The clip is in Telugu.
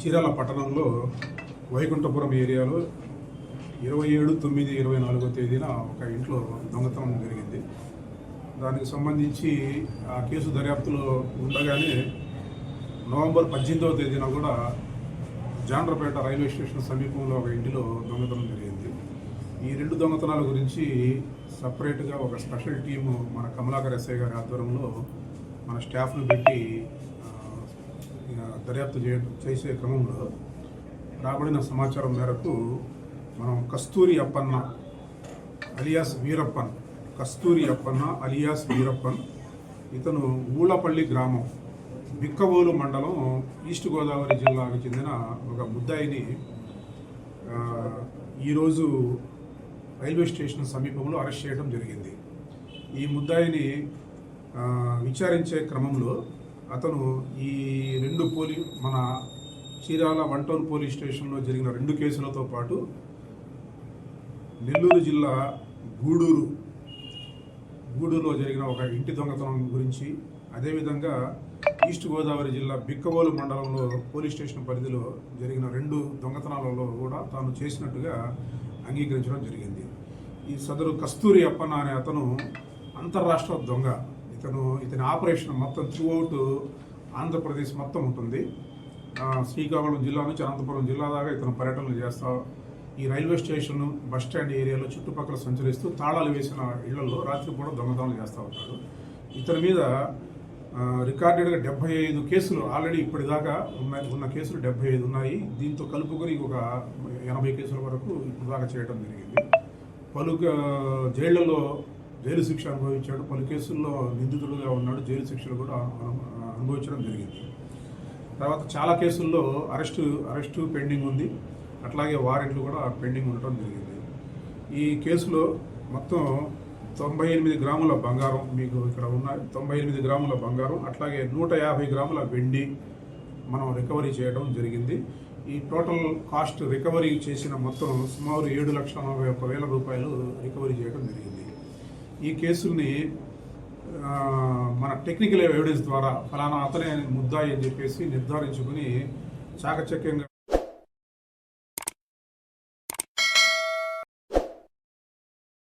చీరాల పట్టణంలో వైకుంఠపురం ఏరియాలో ఇరవై ఏడు తొమ్మిది ఇరవై నాలుగో తేదీన ఒక ఇంట్లో దొంగతనం జరిగింది. దానికి సంబంధించి ఆ కేసు దర్యాప్తులో ఉండగానే నవంబర్ పద్దెనిమిదవ తేదీన కూడా జాండ్రపేట రైల్వే స్టేషన్ సమీపంలో ఒక ఇంటిలో దొంగతనం జరిగింది. ఈ రెండు దొంగతనాల గురించి సపరేట్గా ఒక స్పెషల్ టీము మన కమలాకర్ ఎస్ఐ గారి ఆధ్వర్యంలో మన స్టాఫ్ను పెట్టి దర్యాప్తు చే చేసే క్రమంలో రాబడిన సమాచారం మేరకు మనం కస్తూరి అప్పన్న అలియాస్ వీరప్పన్ కస్తూరి అప్పన్న అలియాస్ వీరప్పన్ ఇతను ఊళ్ళపల్లి గ్రామం బిక్కవోలు మండలం ఈస్ట్ గోదావరి జిల్లాకు చెందిన ఒక ముద్దాయిని ఈరోజు రైల్వే స్టేషన్ సమీపంలో అరెస్ట్ చేయడం జరిగింది. ఈ ముద్దాయిని విచారించే క్రమంలో అతను ఈ రెండు పోలీ మన చీరాల వన్ టౌన్ పోలీస్ స్టేషన్లో జరిగిన రెండు కేసులతో పాటు నెల్లూరు జిల్లా గూడూరు గూడూరులో జరిగిన ఒక ఇంటి దొంగతనం గురించి అదేవిధంగా ఈస్ట్ గోదావరి జిల్లా బిక్కవోలు మండలంలో పోలీస్ స్టేషన్ పరిధిలో జరిగిన రెండు దొంగతనాలలో కూడా తాను చేసినట్టుగా అంగీకరించడం జరిగింది. ఈ సదరు కస్తూరి అప్పన్న అనే అతను అంతర్రాష్ట్ర దొంగ. ఇతను ఇతని ఆపరేషన్ మొత్తం త్రూఅవుట్ ఆంధ్రప్రదేశ్ మొత్తం ఉంటుంది. శ్రీకాకుళం జిల్లా నుంచి అనంతపురం జిల్లా దాకా ఇతను పర్యటనలు చేస్తా ఈ రైల్వే స్టేషన్ బస్ స్టాండ్ ఏరియాలో చుట్టుపక్కల సంచరిస్తూ తాళాలు వేసిన ఇళ్ళలో రాత్రి కూడా దొంగతనాలు చేస్తూ ఉంటాడు. ఇతని మీద రికార్డెడ్గా డెబ్బై ఐదు కేసులు ఆల్రెడీ ఇప్పటిదాకా ఉన్న ఉన్న కేసులు డెబ్బై ఐదు ఉన్నాయి. దీంతో కలుపుకొని ఒక ఎనభై కేసుల వరకు ఇప్పుడు దాకా చేయడం జరిగింది. పలు జైళ్ళలో జైలు శిక్ష అనుభవించాడు. పలు కేసుల్లో నిందితుడుగా ఉన్నాడు. జైలు శిక్షలు కూడా అనుభవించడం జరిగింది. తర్వాత చాలా కేసుల్లో అరెస్టు అరెస్టు పెండింగ్ ఉంది. అట్లాగే వారెంట్లు కూడా పెండింగ్ ఉండటం జరిగింది. ఈ కేసులో మొత్తం తొంభై ఎనిమిది గ్రాముల బంగారం మీకు ఇక్కడ ఉన్న తొంభై ఎనిమిది గ్రాముల బంగారం అట్లాగే నూట యాభై గ్రాముల వెండి మనం రికవరీ చేయడం జరిగింది. ఈ టోటల్ కాస్ట్ రికవరీ చేసిన మొత్తం సుమారు ఏడు లక్షల నలభై ఒక్క వేల రూపాయలు రికవరీ చేయడం జరిగింది. ఈ కేసుల్ని మన టెక్నికల్ ఎవిడెన్స్ ద్వారా ఫలానా అతనే ముద్దాయి అని చెప్పేసి నిర్ధారించుకుని చాకచక్యంగా